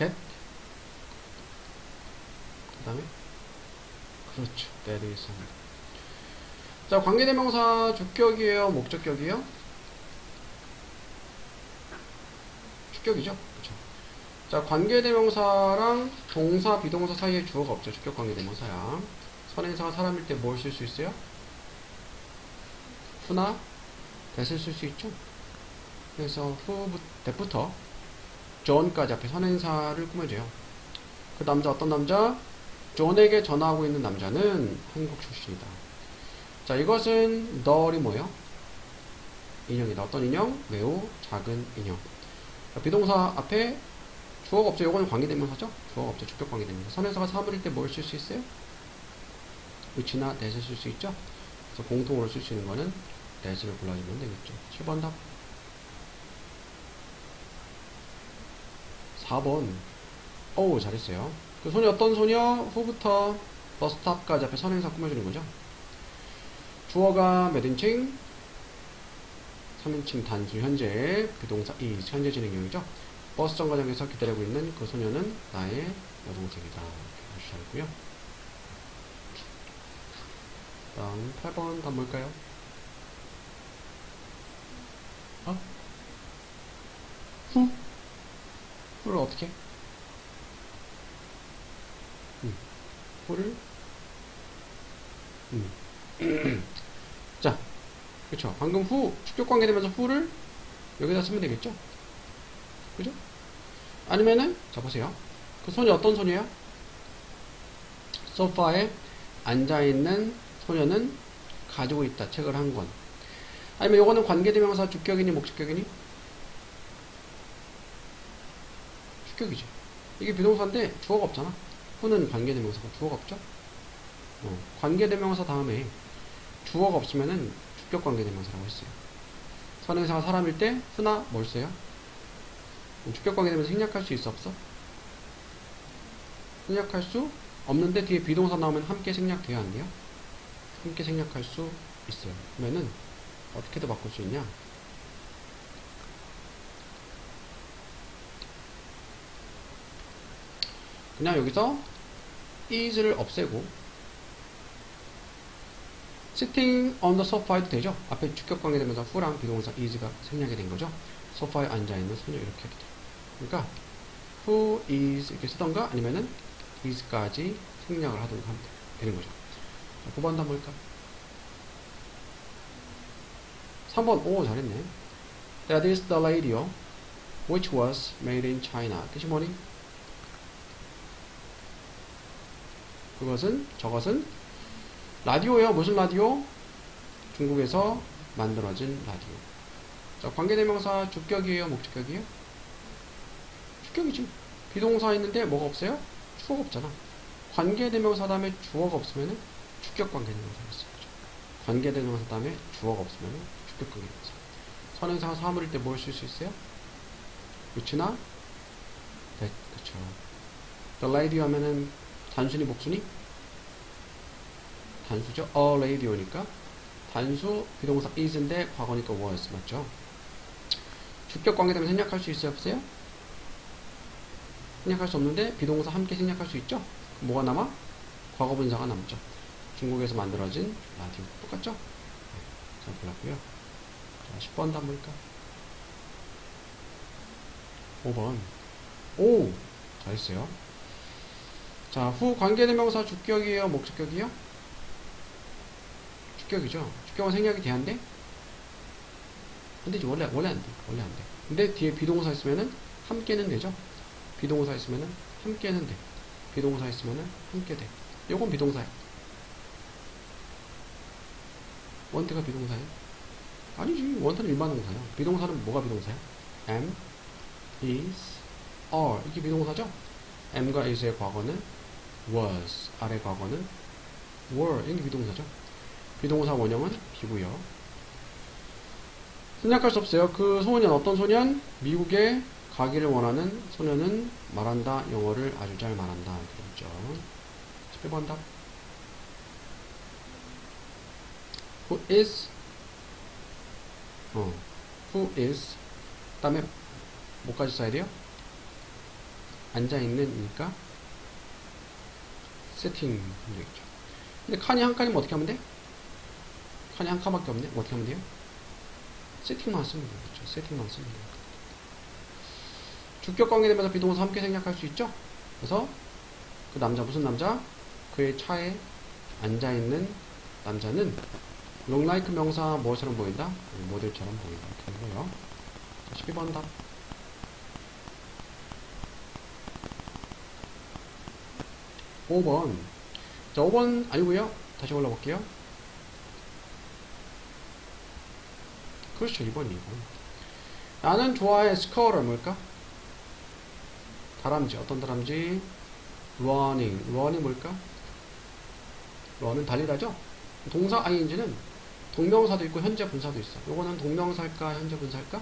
that 그 다음에? 그렇죠. that is 자 관계대명사 주격이에요? 목적격이에요? 주격이죠? 그렇죠. 자 관계대명사랑 동사 비동사 사이에 주어가 없죠. 주격 관계대명사야. 선행사가 사람일 때 뭘 쓸 수 있어요? 후나? that을 쓸 수 있죠? 그래서 후 that부터 존까지 앞에 선행사를 꾸며줘요 그 남자 어떤 남자 존에게 전화하고 있는 남자는 한국 출신이다. 자, 이것은 널이 뭐예요? 인형이다. 어떤 인형? 매우 작은 인형. 자, 비동사 앞에 주어가 없죠. 이거는 관계대명사죠? 주어가 없죠. 주격 관계대명사. 선행사가 사물일 때 뭘 쓸 수 있어요? which나 that을 쓸수 있죠? 그래서 공통으로 쓸 수 있는 거는 that을 골라주면 되겠죠. 7번 답. 4번. 어우, 잘했어요. 그 소녀 어떤 소녀? 후부터 버스탑까지 앞에 선행사 꾸며주는 거죠. 주어가 몇 인칭? 3인칭 단수 현재 비동사 is 현재 진행형이죠. 버스 정거장에서 기다리고 있는 그 소녀는 나의 여동생이다. 이렇게 하시고요. 다음 8번 다음 뭘까요? 어? 후? 후를 어떻게? 후를 음. 자 그쵸. 방금 후 축격 관계 되면서 후를 여기다 쓰면 되겠죠? 그죠? 아니면은 자 보세요. 그 손이 어떤 손이에요? 소파에 앉아있는 소녀는 가지고 있다. 책을 한 권. 아니면 요거는 관계대명사 주격이니 목적격이니 주격이지 이게 비동사인데 주어가 없잖아 후는 관계대명사가 주어가 없죠? 어, 관계대명사 다음에 주어가 없으면은 주격 관계대명사라고 했어요. 선행사가 사람일 때 후나 뭘 써요? 주격 관계대명사 생략할 수 있어 없어? 생략할 수 없는데 뒤에 비동사 나오면 함께 생략돼야 안 돼요? 함께 생략할 수 있어요. 그러면은 어떻게도 바꿀 수 있냐? 그냥 여기서 is를 없애고 sitting on the sofa 해도 되죠? 앞에 주격 관계 되면서 who랑 비동사 is가 생략이 된 거죠? 소파에 앉아있는 소녀 이렇게 해도 돼요. 그러니까 who is 이렇게 쓰던가 아니면은 is까지 생략을 하던가 하면 되는 거죠. 자, 9번 한번 볼까? 3번 오 잘했네. That is the radio which was made in China. 뜻이 뭐니? 그것은 저것은 라디오예요. 무슨 라디오? 중국에서 만들어진 라디오. 자, 관계대명사 주격이에요, 목적격이에요? 주격이지. 비동사 있는데 뭐가 없어요? 주어가 없잖아. 관계대명사 다음에 주어가 없으면은 주격. 그죠? 관계대명사 다음에 주어가 없으면은 주격 관계대명사. 선행사가 사물일 때 뭘 쓸 수 있어요? which나 that. 그쵸. The radio 하면은 단순히 목순이 단수죠. a radio니까 단수 비동사 is인데 과거니까 was 맞죠? 주격 관계 때문에 생략할 수 있어요 없어요? 생략할 수 없는데 비동사 함께 생략할 수 있죠? 뭐가 남아? 과거 분사가 남죠. 중국에서 만들어진 라디오 똑같죠? 네, 잘 골랐고요. 자, 10번 다음 볼까? 5번 오! 잘했어요. 자, 후 관계대명사 주격이에요? 목적격이에요? 주격이죠. 주격은 생략이 돼야 안 되지. 원래, 원래 안 돼. 원래 안 돼. 근데 뒤에 비동사 있으면은 함께는 되죠? 비동사 있으면은 함께는 돼. 비동사 있으면은 함께 돼. 요건 비동사야. 원태가 비동사야? 아니지. 원태는 일반 동사야. 비동사는 뭐가 비동사야? am, is, are. 이게 비동사죠? am과 is의 과거는 was, 아래 과거는 were, 이게 비동사죠. 비동사 원형은 비고요. 생략할 수 없어요. 그 소년 어떤 소년? 미국에 가기를 원하는 소년은 말한다. 영어를 아주 잘 말한다. 이렇게 있죠. 11번 답. Who is? 어, who is? 다음에 뭐까지 써야 돼요? 앉아있는 이니까 세팅 되겠죠. 근데 칸이 한 칸이면 어떻게 하면 돼? 칸이 한 칸밖에 없네? 어떻게 하면 돼요? 세팅만 쓰면. 그렇죠? 세팅만 쓰면 돼요. 주격 관계되면서 비동사 함께 생략할 수 있죠? 그래서 그 남자 무슨 남자? 그의 차에 앉아있는 남자는 look like 명사 뭐처럼 보인다? 모델처럼 보인다. 이렇게 하고요. 자, 12번 답. 5번. 자, 5번 아니고요 다시 올라볼게요. 그렇죠. 2번이 2번. 나는 좋아해 스커를 뭘까? 다람쥐. 어떤 다람쥐? running. run이 뭘까? run은 달리다죠? 동사 ing는 동명사도 있고 현재 분사도 있어. 요거는 동명사일까 현재 분사일까?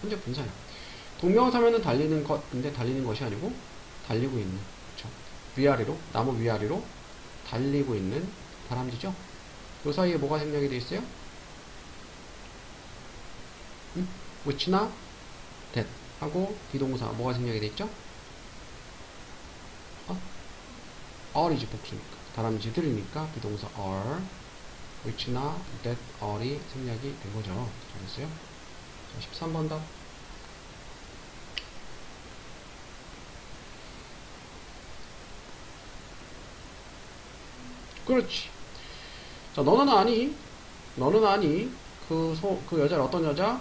현재 분사야. 동명사면은 달리는 것인데 달리는 것이 아니고 달리고 있는 그쵸? 위아래로 나무 위아래로 달리고 있는 다람쥐죠. 요 사이에 뭐가 생략이 돼 있어요? 응? which나 that 하고 비동사 뭐가 생략이 돼 있죠? 어? are이지 복수니까 다람쥐들이니까 비동사 are which나 that are이 생략이 된 거죠. 잘했어요. 자, 13번 답. 그렇지. 자, 너는 아니. 너는 아니. 그 소, 그 여자를 어떤 여자?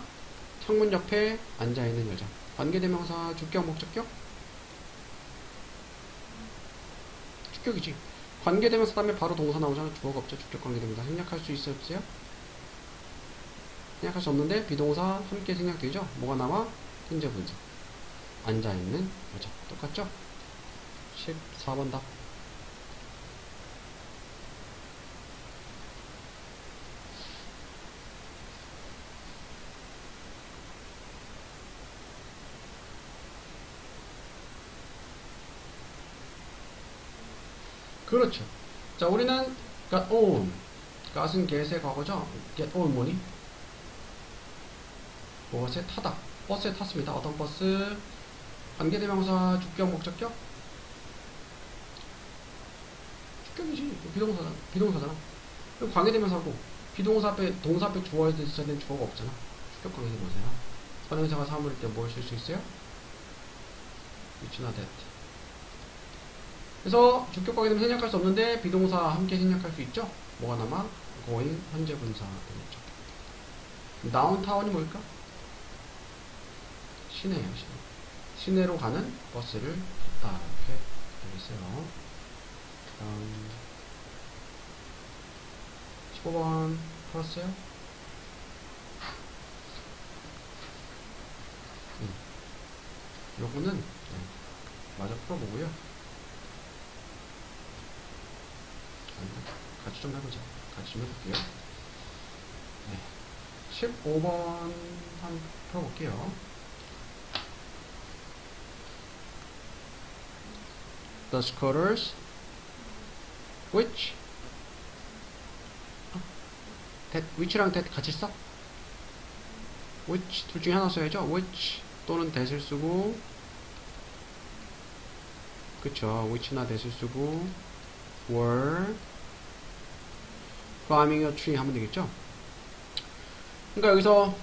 창문 옆에 앉아있는 여자. 관계대명사 주격, 목적격? 주격이지. 관계대명사 다음에 바로 동사 나오잖아. 주어가 없죠. 주격 관계대명사. 생략할 수 있어요? 없어요? 생략할 수 없는데 비동사 함께 생략되죠? 뭐가 나와? 현재 분사. 앉아있는 여자. 똑같죠? 14번 답. 그렇죠. 자, 우리는 got on. got은 get의 과거죠. get on 뭐니? 무엇에 타다. 버스에 탔습니다. 어떤 버스? 관계대명사 주격 목적격? 주격이지. 비동사잖아. 비동사잖아. 그럼 관계대명사고 비동사 앞에 동사 앞에 주어야 있어야 되는 주어가 없잖아. 주격 관계대명사야. 선행사가 사물일 때 뭘 쓸 수 있어요? which나 that. 그래서 주격 관계되면 생략할 수 없는데 비동사 함께 생략할 수 있죠? 뭐가 남아? going 현재 분사 되겠죠. 다운타운이 뭘까? 시내예요, 시내. 시내로 가는 버스를 탔다. 이렇게 되겠어요. 다음 15번 풀었어요? 음. 요거는 네, 마저 풀어보고요. 같이 좀 해보자. 같이 좀 해볼게요. 네. 15번 한 풀어볼게요. The scholars which 어? that which랑 that 같이 써? which 둘 중에 하나 써야죠. which 또는 that을 쓰고 그쵸. which나 that을 쓰고 were climbing a tree 하면 되겠죠? 그러니까 여기서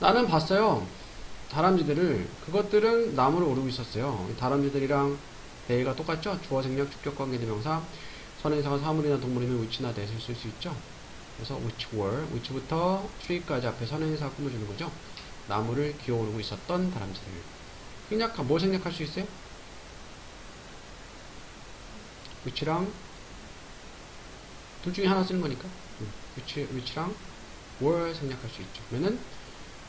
나는 봤어요. 다람쥐들을 그것들은 나무를 오르고 있었어요. 다람쥐들이랑 대가 똑같죠? 주어 생략 주격 관계 대명사 선행사가 사물이나 동물이면 which나 that을 쓸수 있죠. 그래서 which were, which부터 tree까지 앞에 선행사 꾸며주는 거죠. 나무를 기어오르고 있었던 다람쥐들. 생략, 뭘 생략할 수 있어요? which랑 둘 중에 하나 쓰는 거니까 which, which랑 were 생략할 수 있죠. 그러면은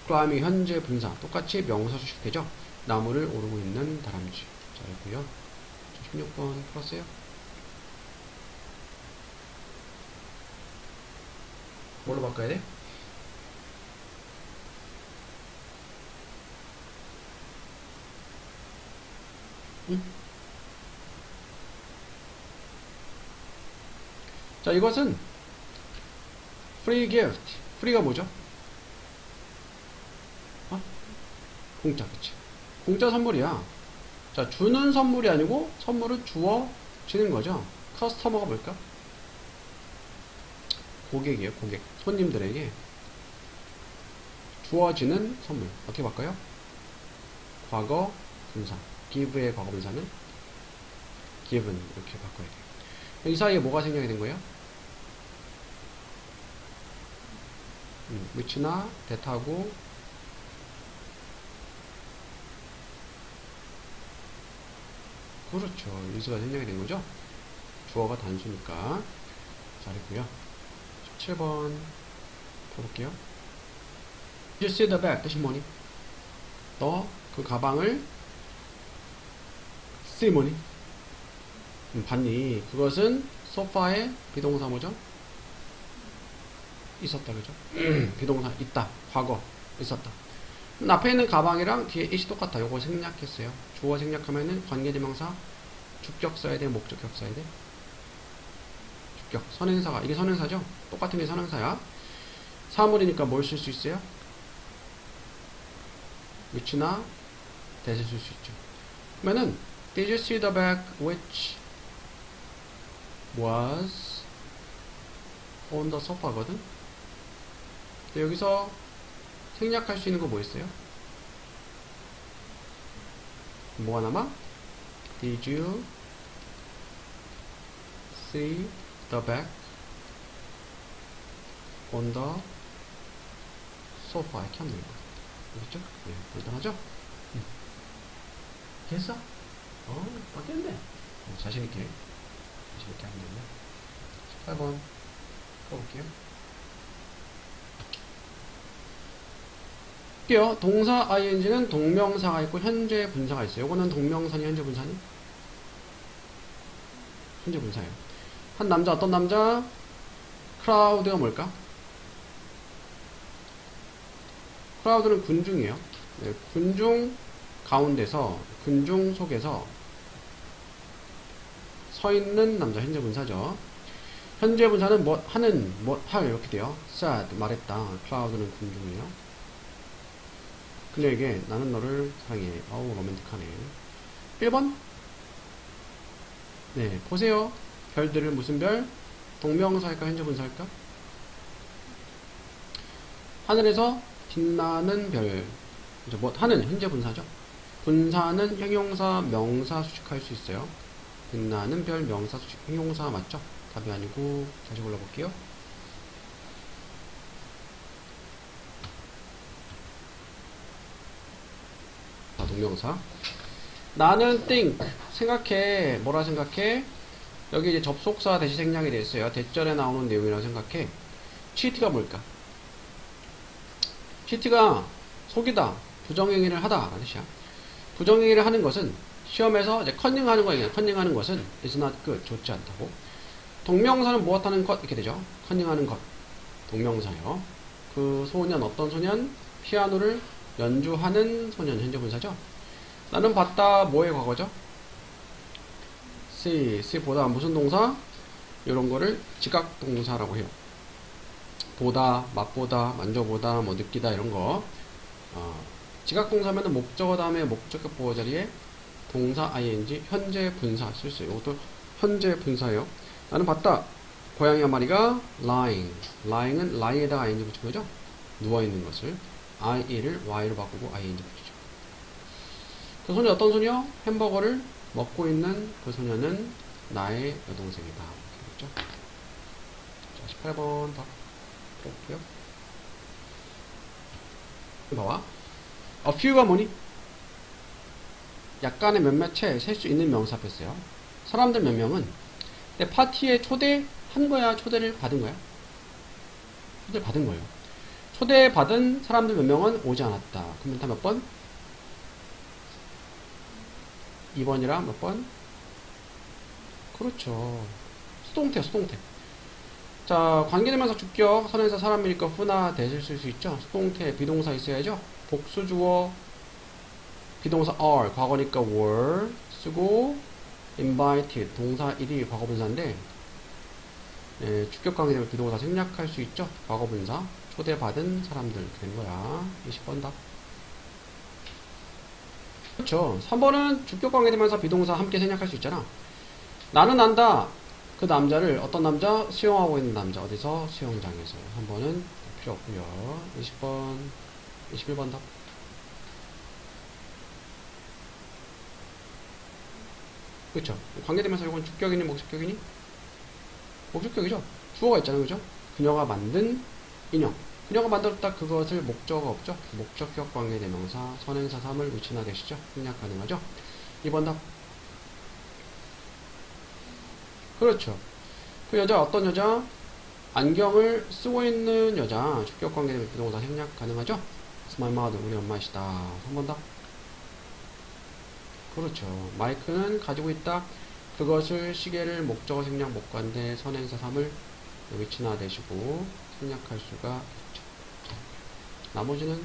climbing 현재 분사 똑같이 명사 수식 되죠. 나무를 오르고 있는 다람쥐. 자, 이고요. 16번 풀었어요? 뭘로 바꿔야 돼? 응? 자, 이것은 free gift. free가 뭐죠? 어? 공짜, 그치? 공짜 선물이야. 자, 주는 선물이 아니고 선물을 주어 지는 거죠. 커스터머가 뭘까? 고객이에요, 고객. 손님들에게 주어지는 선물. 어떻게 바꿔요? 과거 분사. give의 과거 분사는 given 이렇게 바꿔야 돼요. 이 사이에 뭐가 생략이 된 거예요? Which나 that하고 그렇죠. 일수가 생략이 된 거죠. 주어가 단수니까 잘했고요. 17번 볼게요. You see the bag 뜻이 뭐니? 너 그 가방을 see 뭐니? 음, 봤니? 그것은 소파에 비동사 뭐죠? 있었다 그죠? 비동사 있다 과거 있었다. 앞에 있는 가방이랑 뒤에 it이 똑같아. 요거 생략했어요. 주어 생략하면은 관계대명사 주격 써야 돼 목적격 써야 돼 주격 선행사가. 이게 선행사죠? 똑같은 게 선행사야. 사물이니까 뭘 쓸 수 있어요? which나 that을 쓸수 있죠. 그러면은 Did you see the bag which was on the sofa거든? 근데 여기서 생략할 수 있는 거 뭐 있어요? 뭐가 남아? Did you see the bag on the sofa? 이렇게 하면 되는 거야. 알겠죠? 네, 간단하죠? 응. 됐어? 어, 바뀌었네. 어, 자신있게, 자신있게 하면 되네. 8번 써볼게요. 볼게요. 동사 ing는 동명사가 있고 현재 분사가 있어요. 이거는 동명사니 현재 분사니? 현재 분사예요. 한 남자 어떤 남자? 크라우드가 뭘까? 크라우드는 군중이에요. 네, 군중 가운데서 군중 속에서 서 있는 남자 현재 분사죠. 현재 분사는 뭐 하는 뭐 할 이렇게 돼요. said 말했다. 클라우드는 군중이에요. 그녀에게 나는 너를 사랑해. 어우 로맨틱하네. 1번 네 보세요. 별들을 무슨 별? 동명사일까 현재 분사일까? 하늘에서 빛나는 별. 이제 뭐 하는 현재 분사죠. 분사는 형용사, 명사 수식할 수 있어요. 빛나는 별, 명사 수식, 형용사 맞죠? 답이 아니고 다시 골라볼게요. 자, 동명사. 나는 think 생각해. 뭐라 생각해? 여기 이제 접속사 대시 생략이 되어 있어요. 대절에 나오는 내용이라고 생각해. cheat가 뭘까? cheat가 속이다, 부정행위를 하다 라는 뜻이야. 부정행위를 하는 것은 시험에서 이제 컨닝하는 거예요. 컨닝하는 것은 is not good, 좋지 않다고. 동명사는 무엇 하는 것 이렇게 되죠. 컨닝하는 것. 동명사요. 그 소년 어떤 소년? 피아노를 연주하는 소년 현재 분사죠. 나는 봤다 뭐의 과거죠? see, see 보다 무슨 동사? 이런 거를 지각 동사라고 해요. 보다, 맛보다, 만져보다, 뭐 느끼다 이런 거. 어, 지각 동사면은 목적어 다음에 목적격 보호 자리에 동사 ing 현재 분사 쓸 수 있어요. 이것도 현재 분사예요. 나는 봤다. 고양이 한 마리가 lying. lying은 lie에다가 ing 붙인 거죠. 누워 있는 것을 i를 y로 바꾸고 ing 붙이죠. 그 소녀 어떤 소녀? 햄버거를 먹고 있는 그 소녀는 나의 여동생이다. 그렇죠? 자, 18번 더 볼게요. 봐봐. a few가 뭐니? 약간의 몇몇에 셀 수 있는 명사 뺐어요. 사람들 몇 명은 내 파티에 초대한 거야? 초대를 받은 거야? 초대 받은 거예요. 초대받은 사람들 몇 명은 오지 않았다. 그러면 다몇 번? 2번이랑 몇 번? 그렇죠. 수동태, 수동태. 자, 관계대명사 주격, 선에서 사람이니까 후나 쓸수 있죠. 수동태, 비동사 있어야죠. 복수주어, 비동사 are, 과거니까 were 쓰고 invited, 동사 1이 과거분사인데 예, 주격 관계대명 비동사 생략할 수 있죠. 과거분사, 초대받은 사람들 된 거야. 20번 답. 그렇죠. 3번은 주격 관계대명사 비동사 함께 생략할 수 있잖아. 나는 안다. 그 남자를 어떤 남자? 수영하고 있는 남자. 어디서? 수영장에서. 3번은 필요 없고요. 20번, 21번 답. 그렇죠. 관계대명사 이건 주격이니 목적격이니? 목적격이죠. 주어가 있잖아요. 그죠? 그녀가 만든 인형. 그녀가 만들었다 그것을 목적어 없죠? 목적격 관계대명사 선행사 3을 위치나되시죠? 생략 가능하죠? 2번 답. 그렇죠. 그 여자 어떤 여자? 안경을 쓰고 있는 여자 주격 관계대명사 비동사 생략 가능하죠? 스마일 마드 우리 엄마시다. 3번 답. 그렇죠. 마이크는 가지고 있다. 그것을 시계를 목적어 생략 목관대 선행사 3을 위치나 되시고 생략할 수가. 나머지는